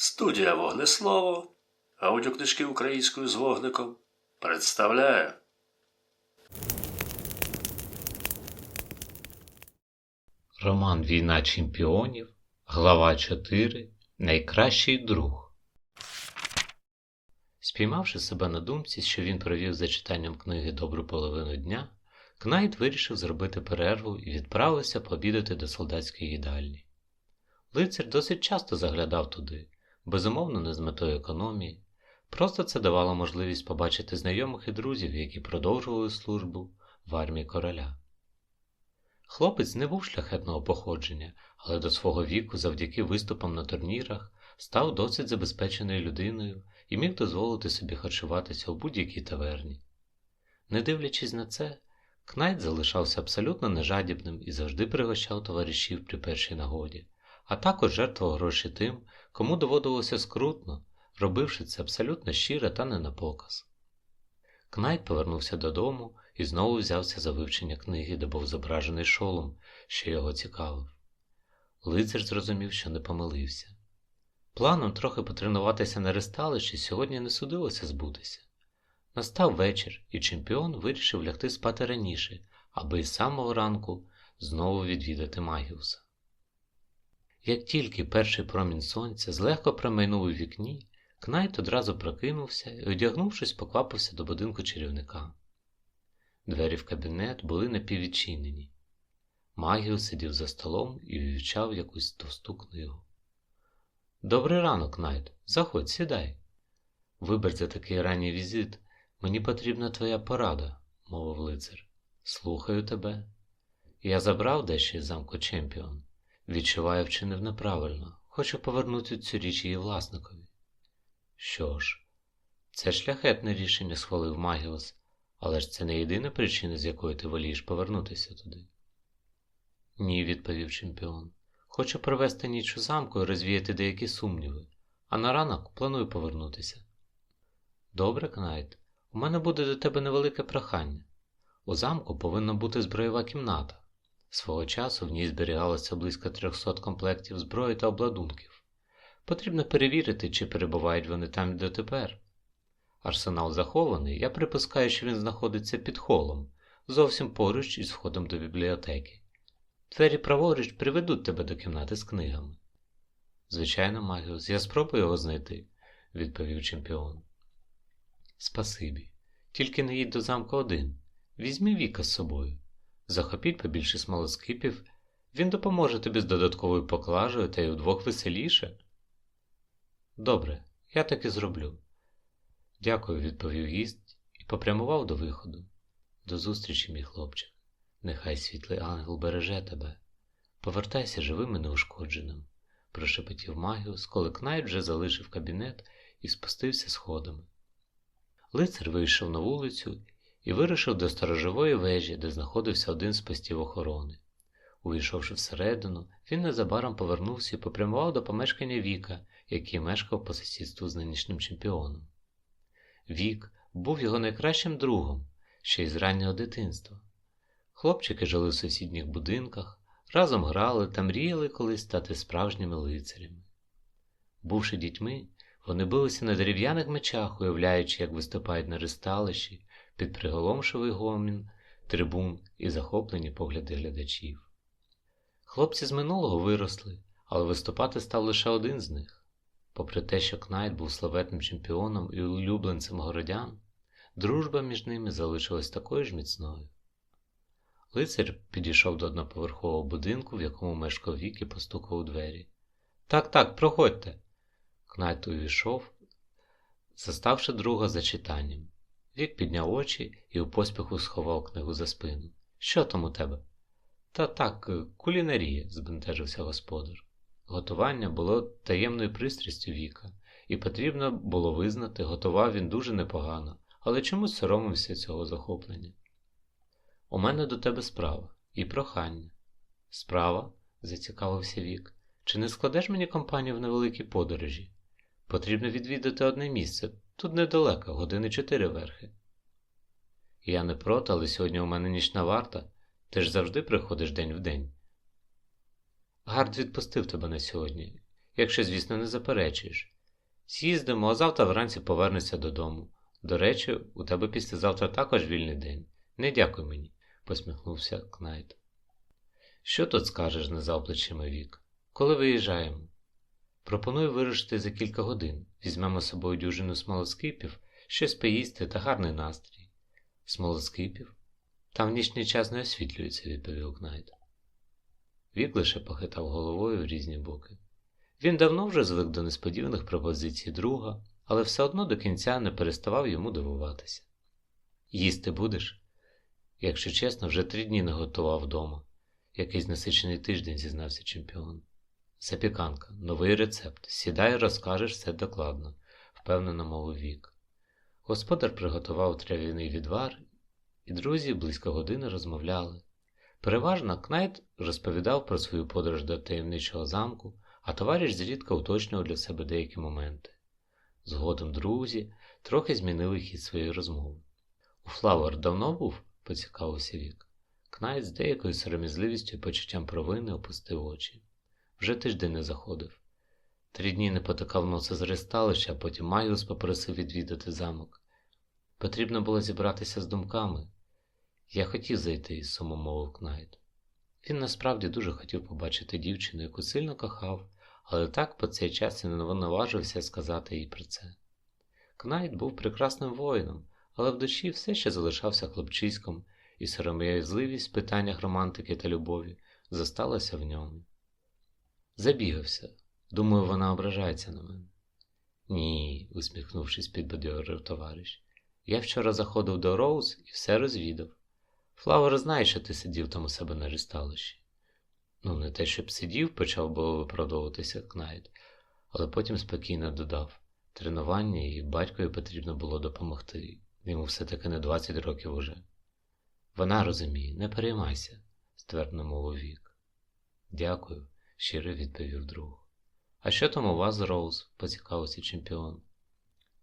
Студія Вогнеслово, аудіокнижки українською з вогником представляє Роман Війна чемпіонів, глава 4. Найкращий друг. Спіймавши себе на думці, що він провів за читанням книги добру половину дня, Кнайт вирішив зробити перерву і відправився пообідати до солдатської їдальні. Лицар досить часто заглядав туди, безумовно, не з метою економії. Просто це давало можливість побачити знайомих і друзів, які продовжували службу в армії короля. Хлопець не був шляхетного походження, але до свого віку, завдяки виступам на турнірах, став досить забезпеченою людиною і міг дозволити собі харчуватися у будь-якій таверні. Не дивлячись на це, Кнайт залишався абсолютно нежадібним і завжди пригощав товаришів при першій нагоді, а також жертвував гроші тим, кому доводилося скрутно, робивши це абсолютно щиро та не на показ. Кнайт повернувся додому і знову взявся за вивчення книги, де був зображений шолом, що його цікавив. Лицар зрозумів, що не помилився. Планом трохи потренуватися на ресталищі сьогодні не судилося збутися. Настав вечір, і чемпіон вирішив лягти спати раніше, аби із самого ранку знову відвідати Магіуса. Як тільки перший промінь сонця злегка промайнув у вікні, Кнайт одразу прокинувся і, одягнувшись, поквапився до будинку чарівника. Двері в кабінет були напіввідчинені. Магіус сидів за столом і вивчав якусь товсту книгу. Добрий ранок, Найт. Заходь, сідай. Вибач за такий ранній візит. Мені потрібна твоя порада, мовив лицар. Слухаю тебе. Я забрав дещо із замку Чемпіон. Відчуваю, вчинив неправильно. Хочу повернути цю річ її власникові. Що ж, це шляхетне рішення схвалив Магіус, але ж це не єдина причина, з якої ти волієш повернутися туди. Ні, відповів чемпіон. Хочу провести ніч у замку і розвіяти деякі сумніви, а на ранок планую повернутися. Добре, Кнайт, у мене буде до тебе невелике прохання. У замку повинна бути зброєва кімната. Свого часу в ній зберігалося близько 300 комплектів зброї та обладунків. Потрібно перевірити, чи перебувають вони там дотепер. Арсенал захований, я припускаю, що він знаходиться під холом, зовсім поруч із входом до бібліотеки. Двері праворуч приведуть тебе до кімнати з книгами. Звичайно, Магіус, я спробую його знайти, відповів чемпіон. Спасибі. Тільки не їдь до замку один. Візьми Віка з собою. Захопіть побільше смолоскипів, він допоможе тобі з додатковою поклажею та й удвох веселіше. Добре, я так і зроблю. Дякую, відповів гість і попрямував до виходу. До зустрічі, мій хлопчик. Нехай світлий ангел береже тебе. Повертайся живим і неушкодженим, прошепотів Магіус, коли Кнайт вже залишив кабінет і спустився сходами. Лицар вийшов на вулицю і вирушив до сторожової вежі, де знаходився один з постів охорони. Увійшовши всередину, він незабаром повернувся і попрямував до помешкання Віка, який мешкав по сусідству з нинішнім чемпіоном. Вік був його найкращим другом, ще й з раннього дитинства. Хлопчики жили в сусідніх будинках, разом грали та мріяли колись стати справжніми лицарями. Бувши дітьми, вони билися на дерев'яних мечах, уявляючи, як виступають на ристалищі під приголомшивий гомін, трибун і захоплені погляди глядачів. Хлопці з минулого виросли, але виступати став лише один з них. Попри те, що Кнайт був славетним чемпіоном і улюбленцем городян, дружба між ними залишилась такою ж міцною. Лицар підійшов до одноповерхового будинку, в якому мешкав вік і постукав у двері. Так, так, проходьте. Кнайт увійшов, заставши друга за читанням. Вік підняв очі і у поспіху сховав книгу за спину. Що там у тебе? Та так, кулінарія, збентежився господар. Готування було таємною пристрастю Віка, і потрібно було визнати, готував він дуже непогано, але чомусь соромився цього захоплення. У мене до тебе справа і прохання. Справа? зацікавився Вік. Чи не складеш мені компанію в невеликій подорожі? Потрібно відвідати одне місце, тут недалеко, години чотири верхи. Я не проти, але сьогодні у мене нічна варта, ти ж завжди приходиш день в день. Гард відпустив тебе на сьогодні. якщо, звісно, не заперечуєш. З'їздимо, а завтра вранці повернешся додому. До речі, у тебе післязавтра також вільний день. Не дякуй мені, посміхнувся Кнайт. Що тут скажеш, не плечима вік? Коли виїжджаємо? Пропоную вирушити за кілька годин. Візьмемо з собою дюжину смолоскипів, щось поїсти та гарний настрій. Смолоскипів? Там в нічний час не освітлюється, відповів Кнайт. Вік лише похитав головою в різні боки. Він давно вже звик до несподіваних пропозицій друга, але все одно до кінця не переставав йому дивуватися. Їсти будеш? Якщо чесно, вже три дні не готував вдома. Якийсь насичений тиждень зізнався чемпіон. Запіканка, новий рецепт. Сідай розкажеш все докладно, впевнено мовив вік. Господар приготував трав'яний відвар, і друзі близько години розмовляли. Переважно Кнайт розповідав про свою подорож до таємничого замку, а товариш зрідка уточнював для себе деякі моменти. Згодом друзі трохи змінили хід своєї розмови. У Флауер давно був? поцікавився Вік. Кнайт з деякою сором'язливістю і почуттям провини опустив очі. Вже тиждень не заходив. Три дні не потикав носа з ресталища, а потім Майус попросив відвідати замок. Потрібно було зібратися з думками. Я хотів зайти, сумом мовив Кнайт. Він насправді дуже хотів побачити дівчину, яку сильно кохав, але так по цей час і не наважився сказати їй про це. Кнайт був прекрасним воїном, але в душі все ще залишався хлопчиськом, і сором'язливість в питаннях романтики та любові зосталася в ньому. Забігався. Думаю, вона ображається на мене. Ні, усміхнувшись, підбадьорив товариш. Я вчора заходив до Роуз і все розвідав. Флауер знає, що ти сидів там у себе на рісталищі. Ну, не те, щоб сидів, почав було виправдовуватися Кнайт, але потім спокійно додав тренування і батькові потрібно було допомогти. Йому все-таки не 20 років уже. Вона розуміє, не переймайся, ствердно мовив вік. Дякую, щиро відповів друг. А що там у вас Роуз? поцікавився чемпіон.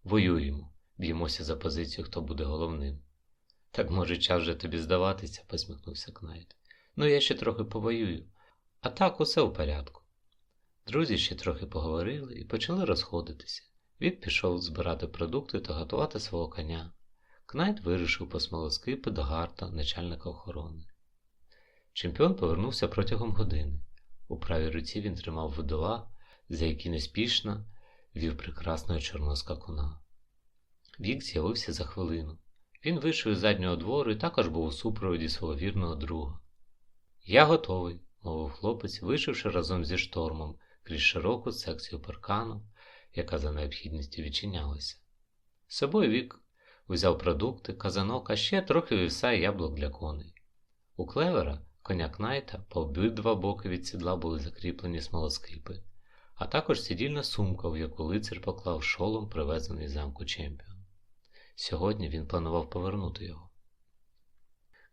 Воюємо, б'ємося за позицію, хто буде головним. Так може час вже тобі здаватися, посміхнувся Кнайт. Ну, я ще трохи повоюю, а так усе в порядку. Друзі ще трохи поговорили і почали розходитися. Вік пішов збирати продукти та готувати свого коня. Кнайт вирішив по смолоскипи до Гарта, начальника охорони. Чемпіон повернувся протягом години. У правій руці він тримав видова, за які неспішно вів прекрасного чорного скакуна. Вік з'явився за хвилину. Він вийшов із заднього двору і також був у супроводі свого вірного друга. Я готовий, мовив хлопець, вийшовши разом зі штормом крізь широку секцію паркану, яка за необхідністю відчинялася. З собою вік взяв продукти, казанок, а ще трохи вівса і яблук для коней. У клевера, коня Кнайта, по обидва боки від сідла були закріплені смолоскипи, а також сидільна сумка, в яку лицар поклав шолом, привезений замку Чемпіон. Сьогодні він планував повернути його.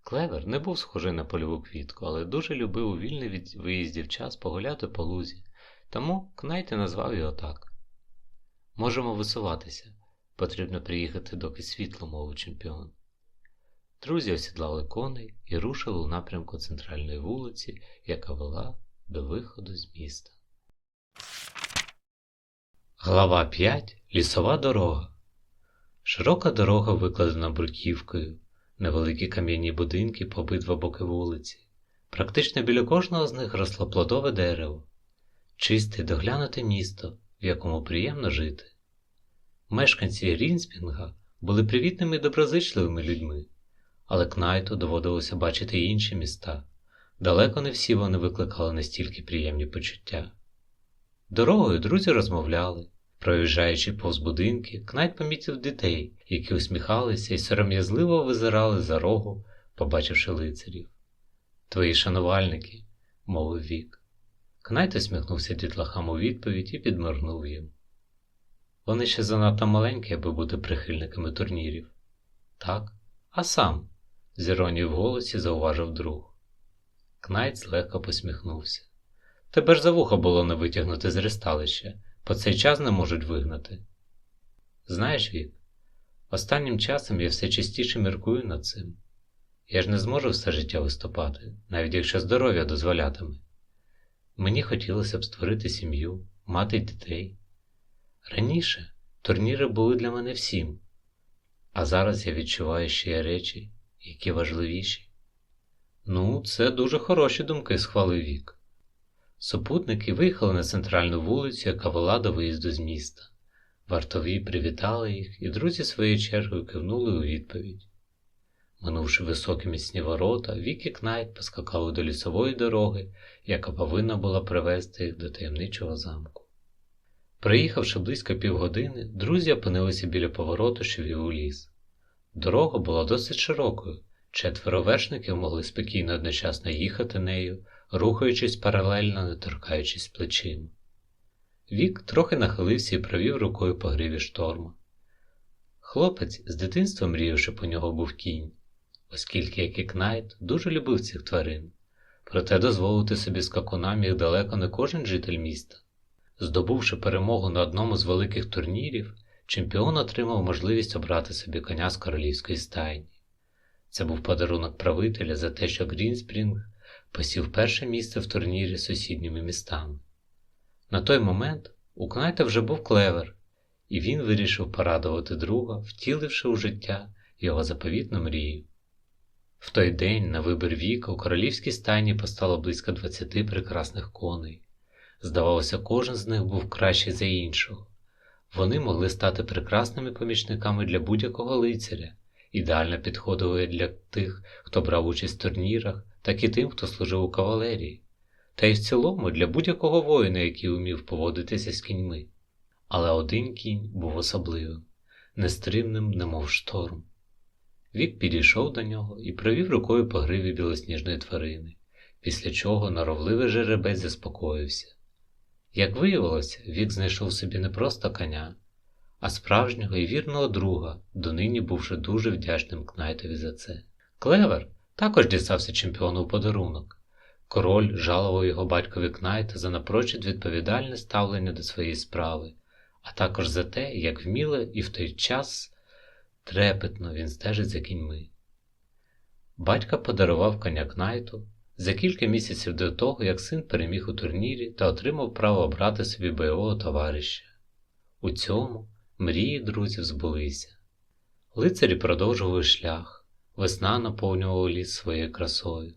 Клевер не був схожий на польову квітку, але дуже любив у вільний від виїздів час погуляти по лузі, тому Кнайт назвав його так. Можемо висуватися. Потрібно приїхати, доки світло, мовив чемпіон. Друзі осідлали коней і рушили у напрямку центральної вулиці, яка вела до виходу з міста. Глава 5. Лісова дорога. Широка дорога викладена бруківкою, невеликі кам'яні будинки по обидва боки вулиці. Практично біля кожного з них росло плодове дерево, чисте доглянуте місто, в якому приємно жити. Мешканці Рінспінга були привітними і доброзичливими людьми, але Кнайту доводилося бачити й інші міста. Далеко не всі вони викликали настільки приємні почуття. Дорогою друзі розмовляли. Проїжджаючи повз будинки, Кнайт помітив дітей, які усміхалися і сором'язливо визирали за рогу, побачивши лицарів. Твої шанувальники, мовив Вік. Кнайт усміхнувся дітлахам у відповідь і підморгнув їм. Вони ще занадто маленькі, аби бути прихильниками турнірів. Так, а сам, з іронією в голосі зауважив друг. Кнайт злегка посміхнувся. Тебе ж за вухо було не витягнути з ресталища, по цей час не можуть вигнати. Знаєш, Вік, останнім часом я все частіше міркую над цим. Я ж не зможу все життя виступати, навіть якщо здоров'я дозволятиме. Мені хотілося б створити сім'ю, мати дітей. Раніше турніри були для мене всім, а зараз я відчуваю, що є речі, які важливіші. Ну, це дуже хороші думки, схвалив Вік. Супутники виїхали на центральну вулицю, яка вела до виїзду з міста. Вартові привітали їх, і друзі своєю чергою кивнули у відповідь. Минувши високі міцні ворота, Вік і Кнайт поскакали до лісової дороги, яка повинна була привести їх до таємничого замку. Приїхавши близько півгодини, друзі опинилися біля повороту, що вів у ліс. Дорога була досить широкою, четверо вершників могли спокійно одночасно їхати нею, рухаючись паралельно, не торкаючись плечима. Вік трохи нахилився і провів рукою по гриві шторма. Хлопець з дитинства мріяв, щоб у нього був кінь, оскільки, як і Кнайт, дуже любив цих тварин, проте дозволити собі скакуна міг далеко не кожен житель міста. Здобувши перемогу на одному з великих турнірів, чемпіон отримав можливість обрати собі коня з королівської стайні. Це був подарунок правителя за те, що Грінспрінг посів перше місце в турнірі з сусідніми містами. На той момент у Кнайта вже був клевер, і він вирішив порадувати друга, втіливши у життя його заповітну мрію. В той день на вибір віка у королівській стайні постало близько 20 прекрасних коней. Здавалося, кожен з них був кращий за іншого. Вони могли стати прекрасними помічниками для будь-якого лицаря, ідеально підходили для тих, хто брав участь в турнірах, так і тим, хто служив у кавалерії, та й в цілому для будь-якого воїна, який умів поводитися з кіньми. Але один кінь був особливим, нестримним, немов шторм. Вік підійшов до нього і провів рукою по гриві білосніжної тварини, після чого норовливий жеребець заспокоївся. Як виявилося, Вік знайшов собі не просто коня, а справжнього і вірного друга, донині бувши дуже вдячним Кнайтові за це. Клевер також дістався чемпіону в подарунок. Король жалував його батькові Кнайта за напрочуд відповідальне ставлення до своєї справи, а також за те, як вміло і в той час трепетно він стежить за кіньми. Батько подарував коня Кнайту за кілька місяців до того, як син переміг у турнірі та отримав право обрати собі бойового товариша. У цьому мрії друзів збулися. Лицарі продовжували шлях, весна наповнювала ліс своєю красою.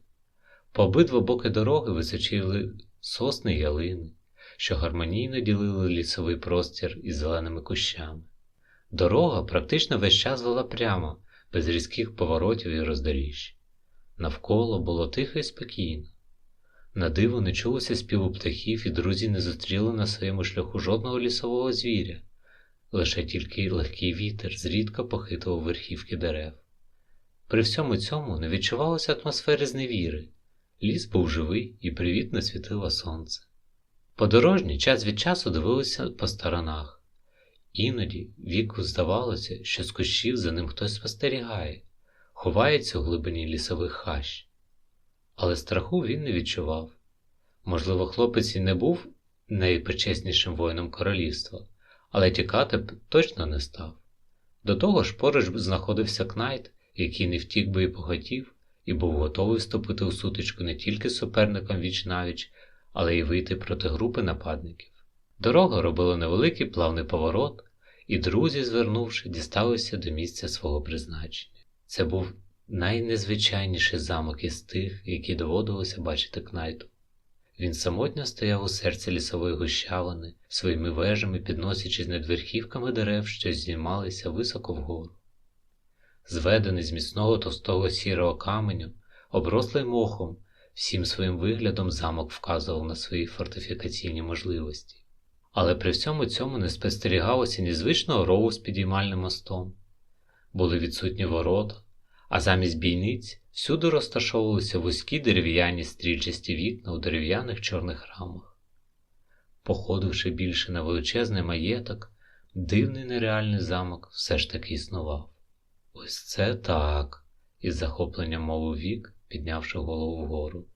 По обидва боки дороги височили сосни й ялини, що гармонійно ділили лісовий простір із зеленими кущами. Дорога практично весь час вела прямо, без різких поворотів і роздоріжжя. Навколо було тихо і спокійно. На диво не чулося співу птахів, і друзі не зустріли на своєму шляху жодного лісового звіря, лише тільки легкий вітер зрідка похитував верхівки дерев. При всьому цьому не відчувалося атмосфери зневіри, ліс був живий і привітно світило сонце. Подорожні час від часу дивилися по сторонах. Іноді віку здавалося, що з кущів за ним хтось спостерігає, ховається у глибині лісових хащ. Але страху він не відчував. Можливо, хлопець і не був найпочеснішим воїном королівства, але тікати б точно не став. До того ж поруч знаходився Кнайт, який не втік би і поготів, і був готовий вступити у сутичку не тільки з суперником віч навіч, але й вийти проти групи нападників. Дорога робила невеликий плавний поворот, і друзі, звернувши, дісталися до місця свого призначення. Це був найнезвичайніший замок із тих, які доводилося бачити Кнайту. Він самотньо стояв у серці лісової гущавини, своїми вежами підносячись над верхівками дерев, що здіймалися високо вгору. Зведений з міцного товстого сірого каменю, оброслий мохом, всім своїм виглядом замок вказував на свої фортифікаційні можливості. Але при всьому цьому не спостерігалося ні звичного рову з підіймальним мостом. Були відсутні ворота, а замість бійниць всюди розташовувалися вузькі дерев'яні стрільчасті вікна у дерев'яних чорних рамах. Походивши більше на величезний маєток, дивний нереальний замок все ж таки існував. Ось це так, із захопленням мовив вік, піднявши голову вгору.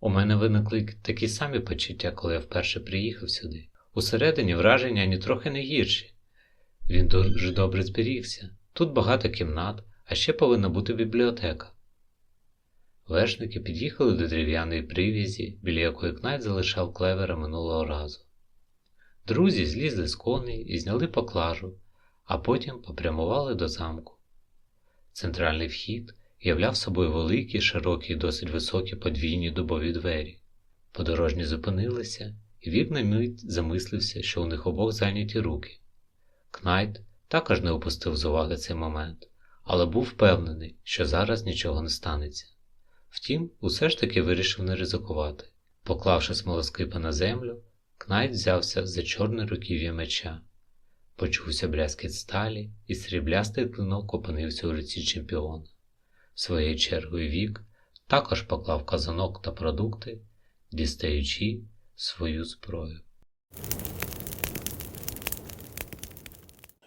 У мене виникли такі самі почуття, коли я вперше приїхав сюди. Усередині враження ні трохи не гірші. Він дуже добре зберігся. Тут багато кімнат, а ще повинна бути бібліотека. Вершники під'їхали до дерев'яної привізі, біля якої Кнайт залишав клевера минулого разу. Друзі злізли з коней і зняли поклажу, а потім попрямували до замку. Центральний вхід являв собою великі, широкі і досить високі подвійні дубові двері. Подорожні зупинилися, і Вік мить замислився, що у них обох зайняті руки. Кнайт також не опустив з уваги цей момент, але був впевнений, що зараз нічого не станеться. Втім, усе ж таки вирішив не ризикувати. Поклавши смолоскипа на землю, Кнайт взявся за чорне руків'я меча. Почувся брязкіт сталі, і сріблястий клинок опинився у руці чемпіона. Своєю чергою вік також поклав казанок та продукти, дістаючи свою зброю.